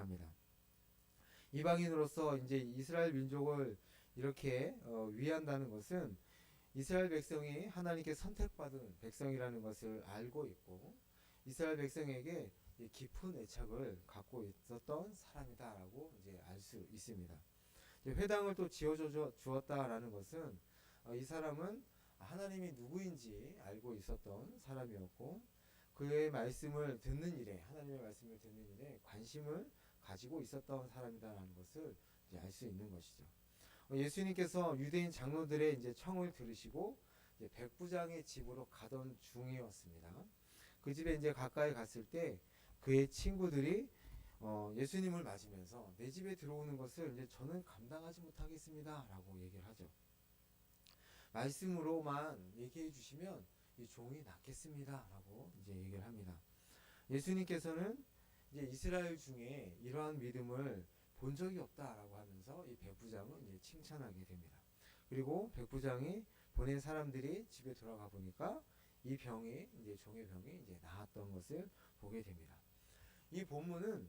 얘기합니다. 이방인으로서 이제 이스라엘 민족을 이렇게 어, 위한다는 것은 이스라엘 백성이 하나님께 선택받은 백성이라는 것을 알고 있고 이스라엘 백성에게 이 깊은 애착을 갖고 있었던 사람이다라고 이제 알 수 있습니다. 회당을 또 지어줘 주었다라는 것은 어, 이 사람은 하나님이 누구인지 알고 있었던 사람이었고 그의 말씀을 듣는 일에 하나님의 말씀을 듣는 일에 관심을 가지고 있었던 사람이다라는 것을 알 수 있는 것이죠. 어, 예수님께서 유대인 장로들의 이제 청을 들으시고 이제 백부장의 집으로 가던 중이었습니다. 그 집에 이제 가까이 갔을 때 그의 친구들이 어, 예수님을 맞으면서 내 집에 들어오는 것을 이제 저는 감당하지 못하겠습니다라고 얘기를 하죠. 말씀으로만 얘기해 주시면 이 종이 낫겠습니다라고 이제 얘기를 합니다. 예수님께서는 이제 이스라엘 중에 이러한 믿음을 본 적이 없다라고 하면서 이 백부장을 이제 칭찬하게 됩니다. 그리고 백부장이 보낸 사람들이 집에 돌아가 보니까 이 병이 이제 종의 병이 이제 나았던 것을 보게 됩니다. 이 본문은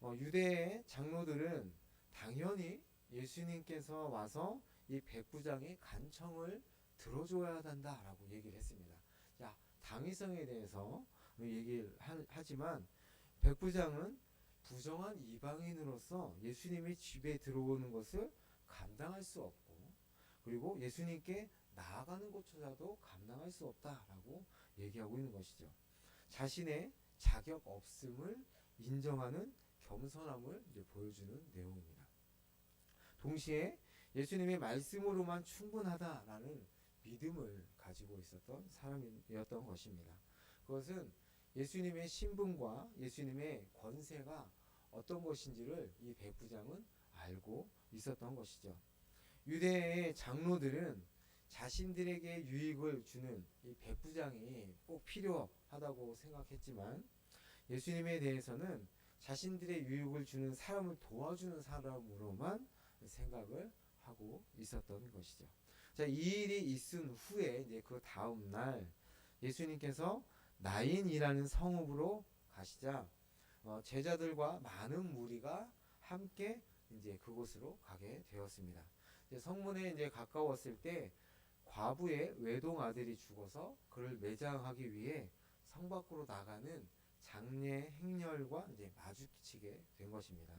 어, 유대의 장로들은 당연히 예수님께서 와서 이 백부장의 간청을 들어줘야 한다라고 얘기를 했습니다. 자, 당위성에 대해서 얘기를 하, 하지만 백부장은 부정한 이방인으로서 예수님이 집에 들어오는 것을 감당할 수 없고 그리고 예수님께 나아가는 것조차도 감당할 수 없다라고 얘기하고 있는 것이죠. 자신의 자격 없음을 인정하는 겸손함을 이제 보여주는 내용입니다. 동시에 예수님의 말씀으로만 충분하다라는 믿음을 가지고 있었던 사람이었던 것입니다. 그것은 예수님의 신분과 예수님의 권세가 어떤 것인지를 이 백부장은 알고 있었던 것이죠. 유대의 장로들은 자신들에게 유익을 주는 이 백부장이 꼭 필요하다고 생각했지만 예수님에 대해서는 자신들의 유익을 주는 사람을 도와주는 사람으로만 생각을 하고 있었던 것이죠. 자, 이 일이 있은 후에 이제 그 다음 날 예수님께서 나인이라는 성읍으로 가시자 어, 제자들과 많은 무리가 함께 이제 그곳으로 가게 되었습니다. 이제 성문에 이제 가까웠을 때 과부의 외동 아들이 죽어서 그를 매장하기 위해 성 밖으로 나가는 장례 행렬과 이제 마주치게 된 것입니다.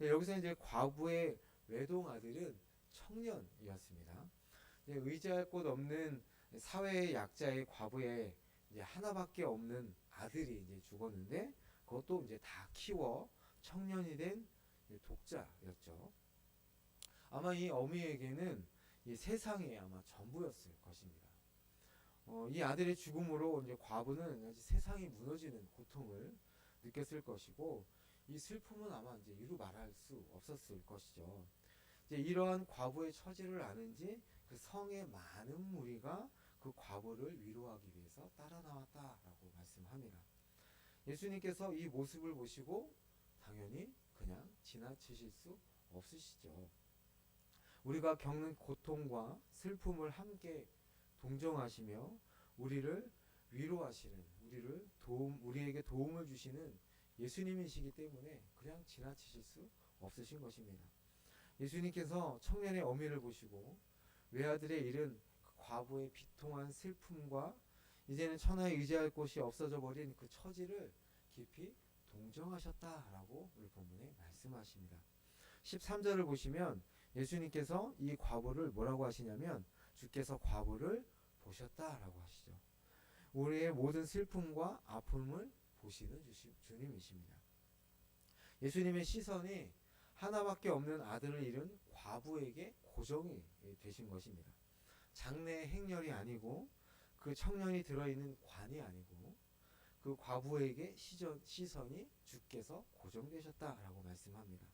여기서 이제 과부의 외동 아들은 청년이었습니다. 의지할 곳 없는 사회의 약자의 과부의 이제 하나밖에 없는 아들이 이제 죽었는데 그것도 이제 다 키워 청년이 된 독자였죠. 아마 이 어미에게는 이 세상이 아마 전부였을 것입니다. 어, 이 아들의 죽음으로 이제 과부는 아주 세상이 무너지는 고통을 느꼈을 것이고 이 슬픔은 아마 이제 이루 말할 수 없었을 것이죠. 이제 이러한 과부의 처지를 아는지 그 성의 많은 무리가 그 과부를 위로하기 위해서 따라 나왔다라고 말씀합니다. 예수님께서 이 모습을 보시고 당연히 그냥 지나치실 수 없으시죠. 우리가 겪는 고통과 슬픔을 함께 동정하시며 우리를 위로하시는 우리를 도움 우리에게 도움을 주시는 예수님이시기 때문에 그냥 지나치실 수 없으신 것입니다. 예수님께서 청년의 어미를 보시고 외아들의 그 과부의 비통한 슬픔과 이제는 천하에 의지할 곳이 없어져 버린 그 처지를 깊이 동정하셨다라고 우리 본문에 말씀하십니다. 13절을 보시면 예수님께서 이 과부를 뭐라고 하시냐면 주께서 과부를 보셨다라고 하시죠. 우리의 모든 슬픔과 아픔을 보시는 주님이십니다. 예수님의 시선이 하나밖에 없는 아들을 잃은 과부에게 고정이 되신 것입니다. 장래 행렬이 아니고 그 청년이 들어있는 관이 아니고 그 과부에게 시전, 시선이 주께서 고정되셨다라고 말씀합니다.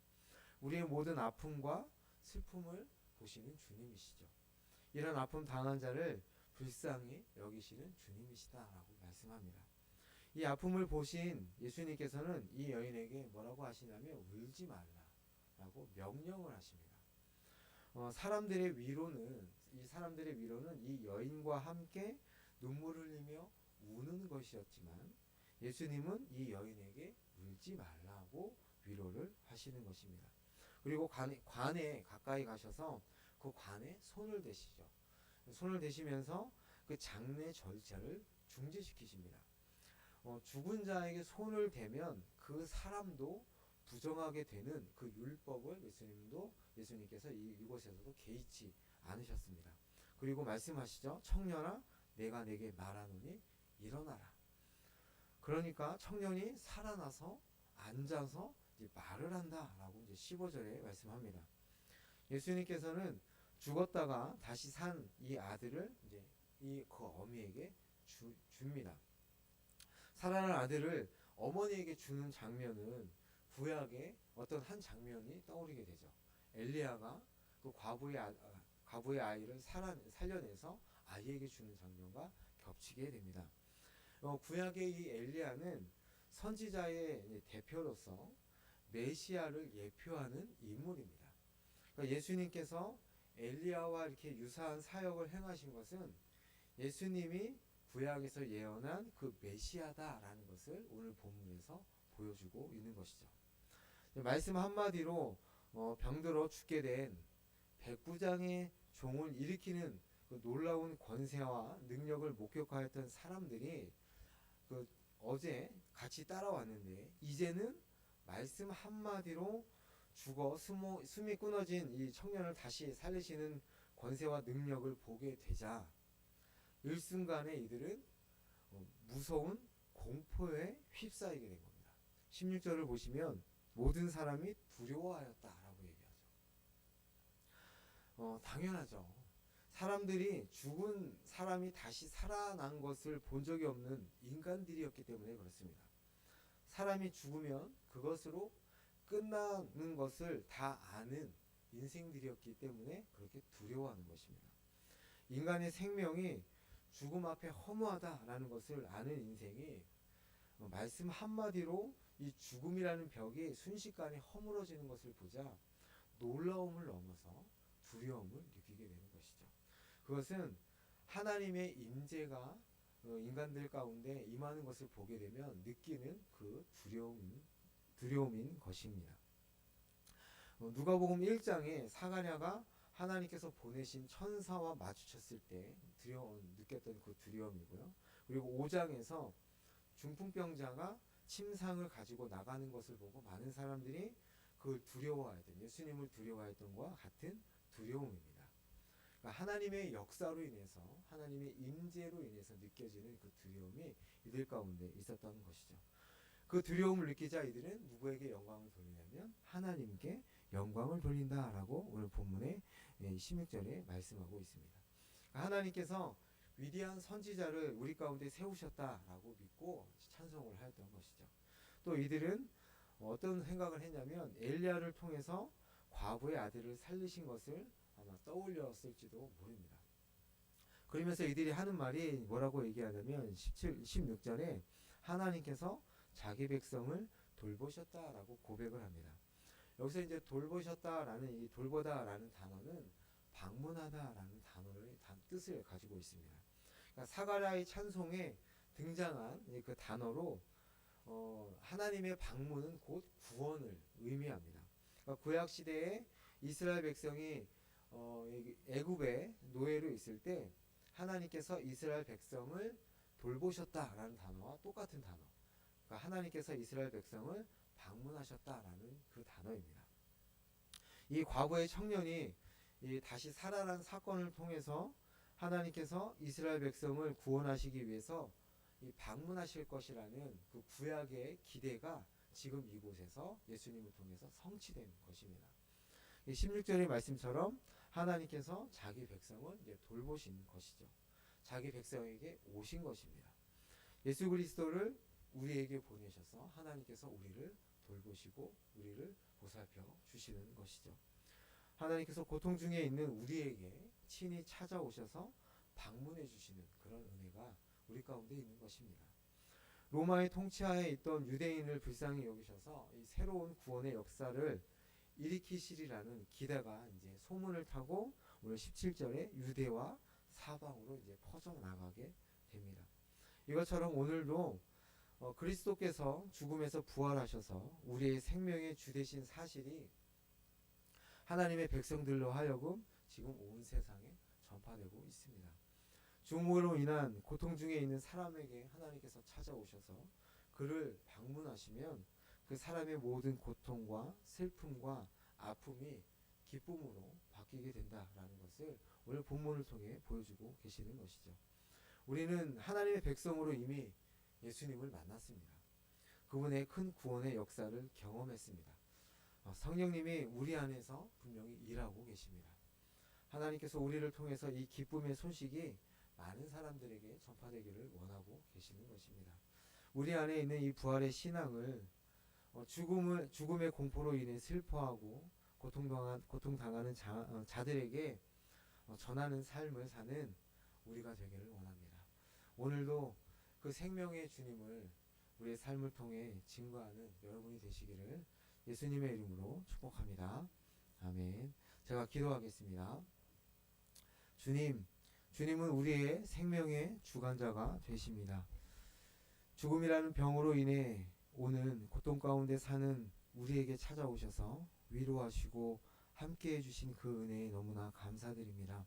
우리의 모든 아픔과 슬픔을 보시는 주님이시죠. 이런 아픔 당한 자를 불쌍히 여기시는 주님이시다라고 말씀합니다. 이 아픔을 보신 예수님께서는 이 여인에게 뭐라고 하시냐면 울지 말라라고 명령을 하십니다. 어, 사람들의 위로는 이 사람들의 위로는 이 여인과 함께 눈물을 흘리며 우는 것이었지만 예수님은 이 여인에게 울지 말라고 위로를 하시는 것입니다. 그리고 관에, 관에 가까이 가셔서 그 관에 손을 대시죠. 손을 대시면서 그 장례 절차를 중지시키십니다. 어, 죽은 자에게 손을 대면 그 사람도 부정하게 되는 그 율법을 예수님께서 이, 이곳에서도 개의치 않으셨습니다. 그리고 말씀하시죠. 청년아 내가 내게 말하노니 일어나라. 그러니까 청년이 살아나서 앉아서 이제 말을 한다라고 이제 15절에 말씀합니다. 예수님께서는 죽었다가 다시 산 이 아들을 이제 이 그 어미에게 주, 줍니다. 살아난 아들을 어머니에게 주는 장면은 구약의 어떤 한 장면이 떠오르게 되죠. 엘리야가 그 과부의 아, 아, 과부의 아이를 살아, 살려내서 아이에게 주는 장면과 겹치게 됩니다. 어, 구약의 이 엘리야는 선지자의 대표로서 메시아를 예표하는 인물입니다. 그러니까 예수님께서 엘리야와 이렇게 유사한 사역을 행하신 것은 예수님이 구약에서 예언한 그 메시아다라는 것을 오늘 본문에서 보여주고 있는 것이죠. 말씀 한마디로 어, 병들어 죽게 된 백부장의 종을 일으키는 그 놀라운 권세와 능력을 목격하였던 사람들이 그 어제 같이 따라왔는데 이제는 말씀 한마디로 죽어 숨어, 숨이 끊어진 이 청년을 다시 살리시는 권세와 능력을 보게 되자 일순간에 이들은 어, 무서운 공포에 휩싸이게 된 겁니다. 16절을 보시면 모든 사람이 두려워하였다라고 얘기하죠. 어, 당연하죠. 사람들이 죽은 사람이 다시 살아난 것을 본 적이 없는 인간들이었기 때문에 그렇습니다. 사람이 죽으면 그것으로 끝나는 것을 다 아는 인생들이었기 때문에 그렇게 두려워하는 것입니다. 인간의 생명이 죽음 앞에 허무하다라는 것을 아는 인생이 어, 말씀 한마디로 이 죽음이라는 벽이 순식간에 허물어지는 것을 보자 놀라움을 넘어서 두려움을 느끼게 되는 것이죠. 그것은 하나님의 임재가 어, 인간들 가운데 임하는 것을 보게 되면 느끼는 그 두려움인 두려움인 것입니다. 어, 누가복음 1장에 사가랴가 하나님께서 보내신 천사와 마주쳤을 때 두려움 느꼈던 그 두려움이고요. 그리고 5장에서 중풍병자가 침상을 가지고 나가는 것을 보고 많은 사람들이 그걸 두려워하였던 예수님을 두려워했던 것과 같은 두려움입니다. 그러니까 하나님의 역사로 인해서 하나님의 임재로 인해서 느껴지는 그 두려움이 이들 가운데 있었던 것이죠. 그 두려움을 느끼자 이들은 누구에게 영광을 돌리냐면 하나님께 영광을 돌린다라고 오늘 본문의 16절에 말씀하고 있습니다. 그러니까 하나님께서 위대한 선지자를 우리 가운데 세우셨다라고 믿고 찬송을 하였던 것이죠. 또 이들은 어떤 생각을 했냐면 엘리야를 통해서 과부의 아들을 살리신 것을 아마 떠올렸을지도 모릅니다. 그러면서 이들이 하는 말이 뭐라고 얘기하냐면 17, 16절에 하나님께서 자기 백성을 돌보셨다라고 고백을 합니다. 여기서 이제 돌보셨다라는 이 돌보다라는 단어는 방문하다라는 단어를 단 뜻을 가지고 있습니다. 그러니까 사가랴의 찬송에 등장한 그 단어로 어, 하나님의 방문은 곧 구원을 의미합니다. 그러니까 구약 시대에 이스라엘 백성이 어, 애굽의 노예로 있을 때 하나님께서 이스라엘 백성을 돌보셨다라는 단어와 똑같은 단어. 그러니까 하나님께서 이스라엘 백성을 방문하셨다라는 그 단어입니다. 이 과거의 청년이 이 다시 살아난 사건을 통해서 하나님께서 이스라엘 백성을 구원하시기 위해서 이 방문하실 것이라는 그 구약의 기대가 지금 이곳에서 예수님을 통해서 성취된 것입니다. 16절의 말씀처럼 하나님께서 자기 백성을 이제 돌보신 것이죠. 자기 백성에게 오신 것입니다. 예수 그리스도를 우리에게 보내셔서 하나님께서 우리를 돌보시고 우리를 보살펴 주시는 것이죠. 하나님께서 고통 중에 있는 우리에게 친히 찾아오셔서 방문해 주시는 그런 은혜가 우리 가운데 있는 것입니다. 로마의 통치하에 있던 유대인을 불쌍히 여기셔서 이 새로운 구원의 역사를 일으키시리라는 기대가 이제 소문을 타고 오늘 17절에 유대와 사방으로 이제 퍼져 나가게 됩니다. 이것처럼 오늘도 어, 그리스도께서 죽음에서 부활하셔서 우리의 생명의 주 되신 사실이 하나님의 백성들로 하여금 지금 온 세상에 전파되고 있습니다. 죽음으로 인한 고통 중에 있는 사람에게 하나님께서 찾아오셔서 그를 방문하시면 그 사람의 모든 고통과 슬픔과 아픔이 기쁨으로 바뀌게 된다라는 것을 오늘 본문을 통해 보여주고 계시는 것이죠. 우리는 하나님의 백성으로 이미 예수님을 만났습니다. 그분의 큰 구원의 역사를 경험했습니다. 어, 성령님이 우리 안에서 분명히 일하고 계십니다. 하나님께서 우리를 통해서 이 기쁨의 소식이 많은 사람들에게 전파되기를 원하고 계시는 것입니다. 우리 안에 있는 이 부활의 신앙을 어, 죽음을 죽음의 공포로 인해 슬퍼하고 고통당한 고통당하는 자, 어, 자들에게 어, 전하는 삶을 사는 우리가 되기를 원합니다. 오늘도 그 생명의 주님을 우리의 삶을 통해 증거하는 여러분이 되시기를 예수님의 이름으로 축복합니다. 아멘. 제가 기도하겠습니다. 주님, 주님은 우리의 생명의 주관자가 되십니다. 죽음이라는 병으로 인해 오는 고통 가운데 사는 우리에게 찾아오셔서 위로하시고 함께 해주신 그 은혜에 너무나 감사드립니다.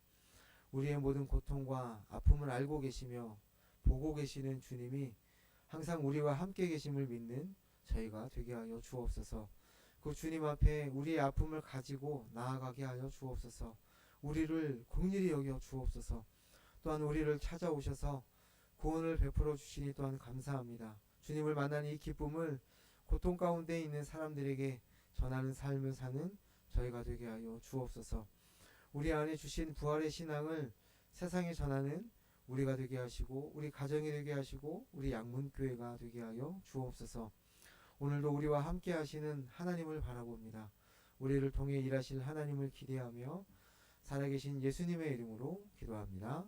우리의 모든 고통과 아픔을 알고 계시며 보고 계시는 주님이 항상 우리와 함께 계심을 믿는 저희가 되게 하여 주옵소서. 그 주님 앞에 우리의 아픔을 가지고 나아가게 하여 주옵소서. 우리를 긍휼히 여겨 주옵소서. 또한 우리를 찾아오셔서 구원을 베풀어 주시니 또한 감사합니다. 주님을 만난 이 기쁨을 고통 가운데 있는 사람들에게 전하는 삶을 사는 저희가 되게 하여 주옵소서. 우리 안에 주신 부활의 신앙을 세상에 전하는 우리가 되게 하시고 우리 가정이 되게 하시고 우리 양문교회가 되게 하여 주옵소서. 오늘도 우리와 함께 하시는 하나님을 바라봅니다. 우리를 통해 일하실 하나님을 기대하며 살아계신 예수님의 이름으로 기도합니다.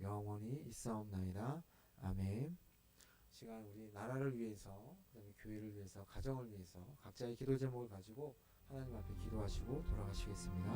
영원히 있사옵나이다. 아멘. 시간 우리 나라를 위해서 그다음에 교회를 위해서 가정을 위해서 각자의 기도 제목을 가지고 하나님 앞에 기도하시고 돌아가시겠습니다.